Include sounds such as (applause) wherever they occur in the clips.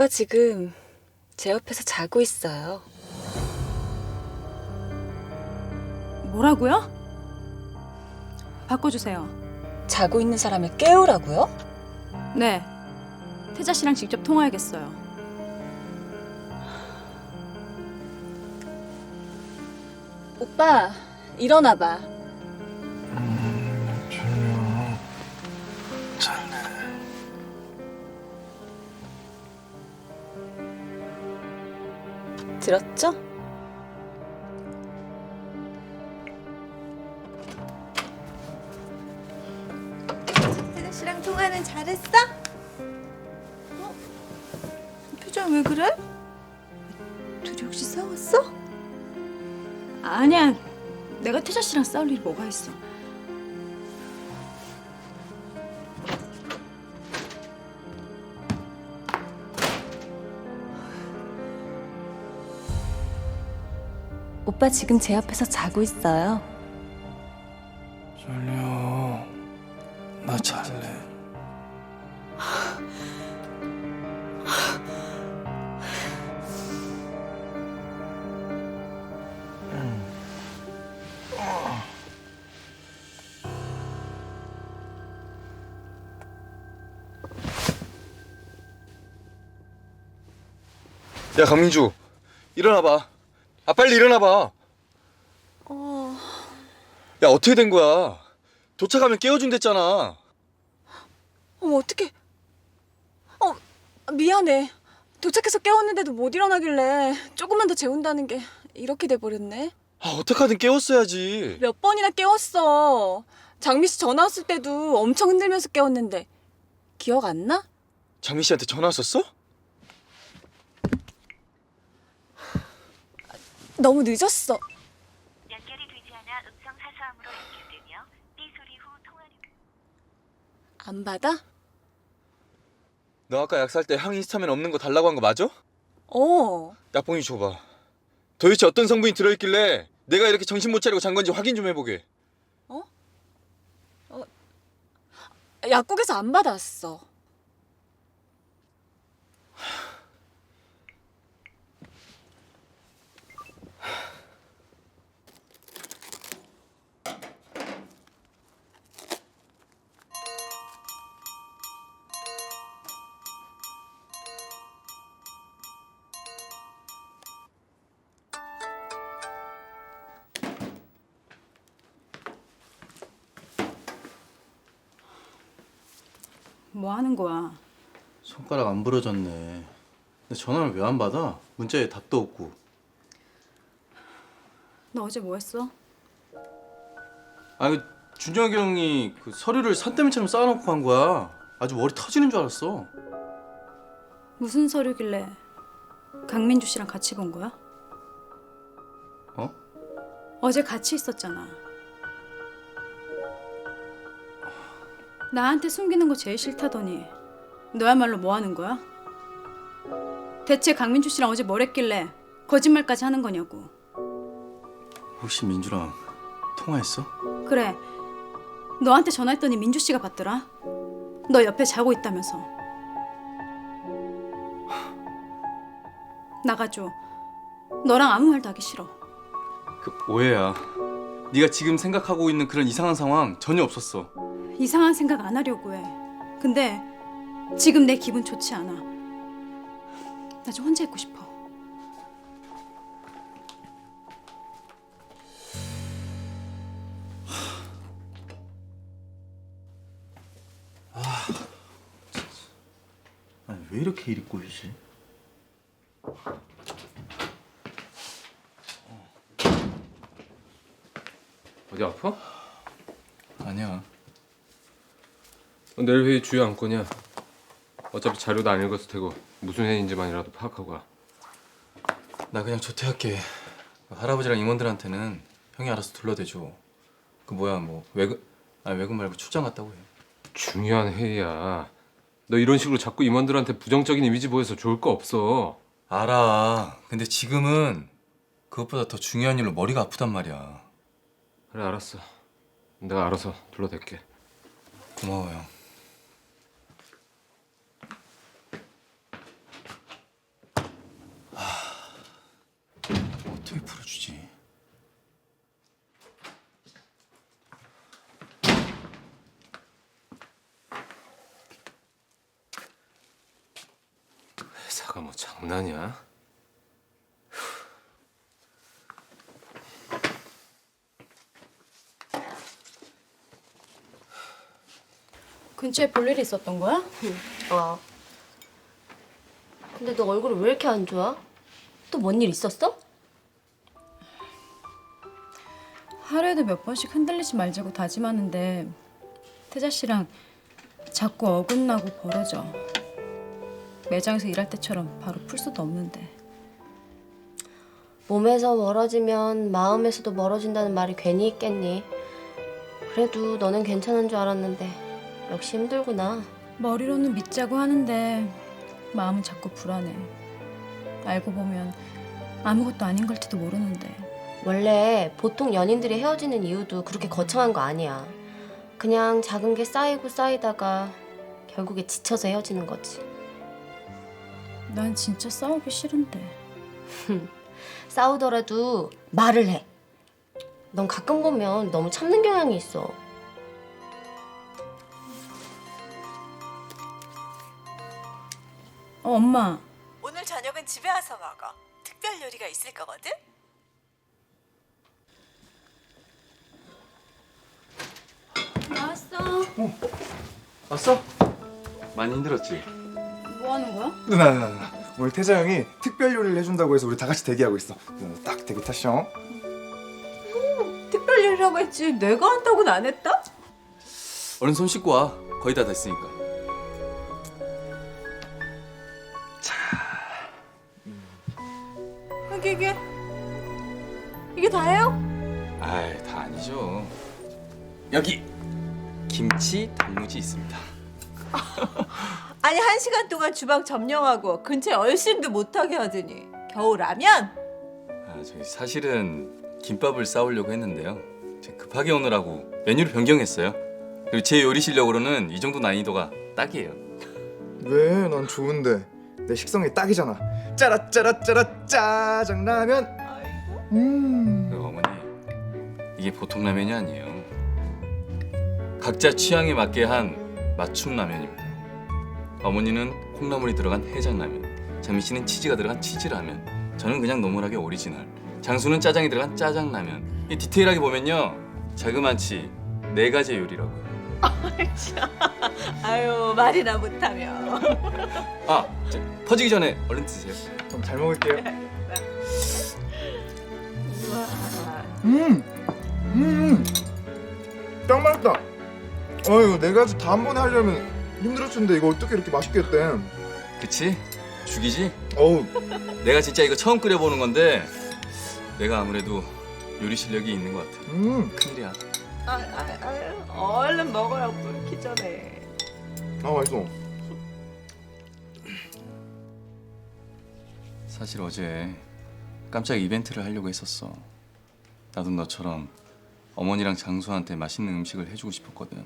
오빠 지금 제 옆에서 자고 있어요. 뭐라고요? 바꿔주세요. 자고 있는 사람을 깨우라고요? 네. 태자 씨랑 직접 통화해야겠어요. 오빠 일어나 봐. 들었죠? 태자 씨랑 통화는 잘했어? 어? 표정 왜 그래? 둘이 혹시 싸웠어? 아니야. 내가 태자 씨랑 싸울 일이 뭐가 있어. 오빠 지금 제 옆에서 자고 있어요. 졸려. 나 잘래. 야 강민주 일어나봐 아 빨리 일어나봐 어... 야 어떻게 된 거야 도착하면 깨워준댔잖아 어머 어떡해. 어 미안해. 도착해서 깨웠는데도 못 일어나길래 조금만 더 재운다는 게 이렇게 돼버렸네. 아 어떡하든 깨웠어야지 몇 번이나 깨웠어. 장미 씨 전화 왔을 때도 엄청 흔들면서 깨웠는데 기억 안 나? 장민 씨한테 전화 왔었어? 너무 늦었어. 연결이 되지 않아 음성 하소음으로 연결되며 삐 소리 후 통화를 안 받아? 너 아까 약 살 때 항 히스타민 없는 거 달라고 한 거 맞아? 어. 약봉이 줘봐 도대체 어떤 성분이 들어있길래 내가 이렇게 정신 못 차리고 잔 건지 확인 좀 해보게 약국에서 안 받았어. 뭐 하는 거야? 손가락 안 부러졌네. 근데 전화를 왜 안 받아? 문자에 답도 없고. 너 어제 뭐 했어? 아니 준혁이 형이 그 서류를 산더미처럼 쌓아놓고 간 거야. 아주 머리 터지는 줄 알았어. 무슨 서류길래 강민주 씨랑 같이 본 거야? 어? 어제 같이 있었잖아. 나한테 숨기는 거 제일 싫다더니 너야말로 뭐 하는 거야? 대체 강민주 씨랑 어제 뭘 했길래 거짓말까지 하는 거냐고. 혹시 민주랑 통화했어? 그래. 너한테 전화했더니 민주 씨가 받더라. 너 옆에 자고 있다면서. 나가줘. 너랑 아무 말도 하기 싫어. 그 오해야. 네가 지금 생각하고 있는 그런 이상한 상황 전혀 없었어. 이상한 생각 안 하려고 해. 근데 지금 내 기분 좋지 않아. 나 좀 혼자 있고 싶어. 아니 왜 이렇게 일이 꼬이지? 어디 아파? 아니야. 어, 내일 회의 주요 안건이야. 어차피 자료도 안 읽었을 테고 무슨 회의인지만이라도 파악하고 와. 나 그냥 조퇴할게. 할아버지랑 임원들한테는 형이 알아서 둘러대줘. 그 뭐야 뭐 외근 아니 외근 말고 출장 갔다고 해. 중요한 회의야. 너 이런 식으로 자꾸 임원들한테 부정적인 이미지 보여서 좋을 거 없어. 알아. 근데 지금은 그것보다 더 중요한 일로 머리가 아프단 말이야. 그래 알았어. 내가 알아서 둘러댈게. 고마워 형. 어떻게 풀어주지? 회사가 뭐 장난이야? 근처에 볼 일이 있었던 거야? 어. 근데 너 얼굴이 왜 이렇게 안 좋아? 또 뭔 일 있었어? 하루에도 몇 번씩 흔들리지 말자고 다짐하는데 태자 씨랑 자꾸 어긋나고 벌어져. 매장에서 일할 때처럼 바로 풀 수도 없는데. 몸에서 멀어지면 마음에서도 멀어진다는 말이 괜히 있겠니? 그래도 너는 괜찮은 줄 알았는데 역시 힘들구나. 머리로는 믿자고 하는데 마음은 자꾸 불안해. 알고 보면 아무것도 아닌 걸지도 모르는데. 원래 보통 연인들이 헤어지는 이유도 그렇게 거창한 거 아니야. 그냥 작은 게 쌓이고 쌓이다가 결국에 지쳐서 헤어지는 거지. 난 진짜 싸우기 싫은데. 싸우더라도 말을 해. 넌 가끔 보면 너무 참는 경향이 있어. 어, 엄마. 오늘 저녁은 집에 와서 먹어. 특별 요리가 있을 거거든. 나왔어. 왔어? 많이 힘들었지? 뭐 하는 거야? 누나 누나 누나 오늘 태자 형이 특별 요리를 해준다고 해서 우리 다 같이 대기하고 있어 누나 딱 대기 타시오 특별 요리라고 했지. 내가 한다고는 안 했다? 얼른 손 씻고 와. 거의 다 됐으니까. 이게 이게 이게 다예요? 아이, 다 아니죠. 여기 김치 단무지 있습니다. (laughs) 아니 한 시간 동안 주방 점령하고 근처에 얼씬도 못하게 하더니 겨우 라면? 아, 저희 사실은 김밥을 싸우려고 했는데요. 제가 급하게 오느라고 메뉴를 변경했어요. 그리고 제 요리 실력으로는 이 정도 난이도가 딱이에요. 왜? 난 좋은데 내 식성이 딱이잖아 짜라짜라짜라 짜장라면 음그 어머니 이게 보통 라면이 아니에요. 각자 취향에 맞게 한 맞춤 라면입니다. 어머니는 콩나물이 들어간 해장라면, 장미 씨는 치즈가 들어간 치즈라면, 저는 그냥 노멀하게 오리지널. 장수는 짜장이 들어간 짜장라면. 이 디테일하게 보면요, 자그만치 네 가지의 요리라고요. (laughs) 아유 말이나 못하며. 아, 저, 퍼지기 전에 얼른 드세요. 그럼 잘 먹을게요 (laughs) 음! 음! 딱 맛있다 어휴 네 가지 다 한 번에 하려면 힘들었을 텐데 이거 어떻게 이렇게 맛있게 했대 그치? 죽이지? 어우 (laughs) 내가 진짜 이거 처음 끓여보는 건데 내가 아무래도 요리 실력이 있는 것 같아. 음! 큰일이야. 아, 아, 아, 얼른 먹어요 불기 전에. 아 맛있어 사실 어제 깜짝 이벤트를 하려고 했었어. 나도 너처럼 어머니랑 장수한테 맛있는 음식을 해주고 싶었거든.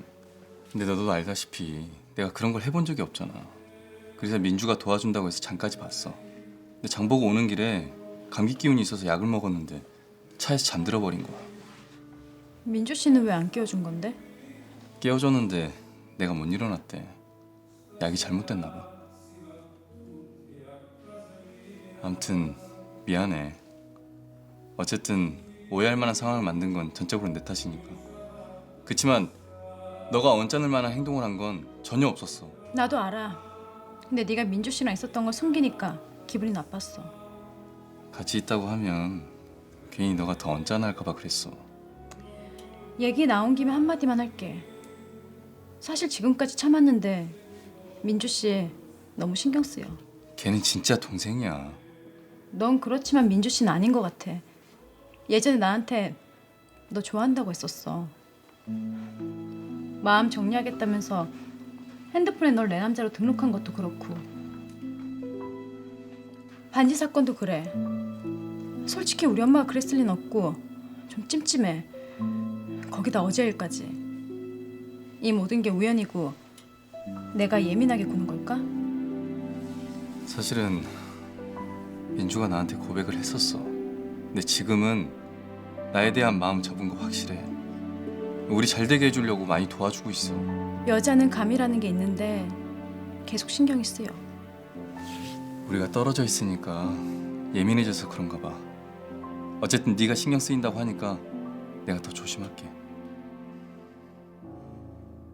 근데 너도 알다시피 내가 그런 걸 해본 적이 없잖아. 그래서 민주가 도와준다고 해서 장까지 봤어. 근데 장 보고 오는 길에 감기 기운이 있어서 약을 먹었는데 차에서 잠들어 버린 거야. 민주 씨는 왜안 끼워준 건데? 깨워줬는데 내가 못 일어났대. 약이 잘못됐나 봐. 아무튼 미안해. 어쨌든 오해할 만한 상황을 만든 건 전적으로 내 탓이니까. 그치만 너가 언짢을 만한 행동을 한 건 전혀 없었어. 나도 알아. 근데 네가 민주 씨랑 있었던 걸 숨기니까 기분이 나빴어. 같이 있다고 하면 괜히 너가 더 언짢아할까 봐 그랬어. 얘기 나온 김에 한마디만 할게. 사실 지금까지 참았는데 민주 씨 너무 신경 쓰여. 걔는 진짜 동생이야. 넌 그렇지만 민주 씨는 아닌 것 같아. 예전에 나한테 너 좋아한다고 했었어. 마음 정리하겠다면서 핸드폰에 널 내 남자로 등록한 것도 그렇고. 반지 사건도 그래. 솔직히 우리 엄마가 그랬을 리는 없고 좀 찜찜해. 거기다 어제 일까지. 이 모든 게 우연이고 내가 예민하게 구는 걸까? 사실은 민주가 나한테 고백을 했었어. 근데 지금은 나에 대한 마음 접은 거 확실해. 우리 잘 되게 해주려고 많이 도와주고 있어. 여자는 감이라는 게 있는데 계속 신경이 쓰여. 우리가 떨어져 있으니까 예민해져서 그런가 봐. 어쨌든 네가 신경 쓰인다고 하니까 내가 더 조심할게.